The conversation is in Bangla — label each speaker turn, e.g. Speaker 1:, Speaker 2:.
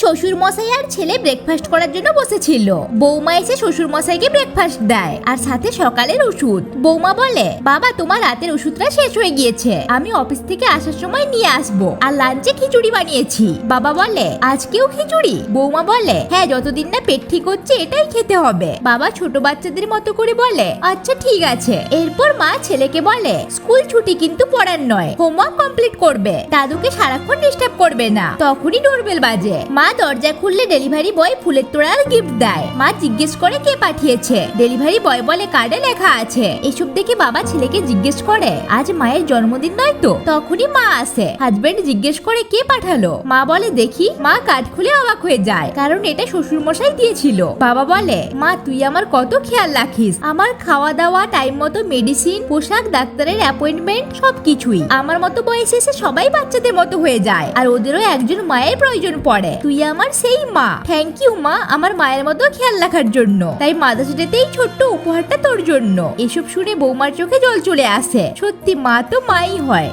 Speaker 1: শ্বশুর মশাই আর ছেলে ব্রেকফাস্ট করার জন্য বসেছিল। বৌমা এসে শ্বশুর মশাইকে ব্রেকফাস্ট দেয়, আর সাথে সকালের ওষুধ। বৌমা বলে, বাবা, তোমার রাতের ওষুধটা শেষ হয়ে গিয়েছে। আমি অফিস থেকে আসার সময় নিয়ে আসব। আর লাঞ্চে খিচুড়ি বানিয়েছি। বাবা বলে, আজকেও খিচুড়ি? বৌমা বলে হ্যাঁ যতদিন না পেট ঠিক হচ্ছে, এটাই খেতে হবে। বাবা ছোট বাচ্চাদের মতো করে বলে আচ্ছা ঠিক আছে। এরপর মা ছেলেকে বলে, স্কুল ছুটি কিন্তু পড়ার নয় হোমওয়ার্ক কমপ্লিট করবে। দাদুকে সারাক্ষণ ডিস্টার্ব করবে না। তখনই ডোরবেল বাজে। মা দরজা খুললে ডেলিভারি বয় ফুলের তোড়ার গিফট দেয়। মা জিজ্ঞেস করে কে পাঠিয়েছে। ডেলিভারি বয় বলে কার্ডে লেখা আছে। এসব দেখে বাবা ছেলেকে জিজ্ঞেস করে, আজ মায়ের জন্মদিন নয় তো? তখনই মা আসে। হাজবেন্ড জিজ্ঞেস করে, কে পাঠালো? মা বলে, দেখি। মা কার্ড খুলে অবাক হয়ে যায়, কারণ এটা শ্বশুর মশাই দিয়েছিল। বাবা বলে, মা, তুই আমার কত খেয়াল রাখিস? আমার খাওয়া দাওয়া টাইম মতো মেডিসিন পোশাক, ডাক্তারের অ্যাপয়েন্টমেন্ট সবকিছুই। আমার মতো বয়সে এসে সবাই বাচ্চাদের মতো হয়ে যায়, আর ওদেরও একজন মায়ের প্রয়োজন পড়ে। তুই আমার সেই মা। থ্যাংক ইউ মা, আমার মায়ের মতো খেয়াল রাখার জন্য। তাই মাদার্স ছোট্ট উপহারটা তোর জন্য। এসব শুনে বৌমার চোখে জল চলে আসে। সত্যি মা তো মাই হয়।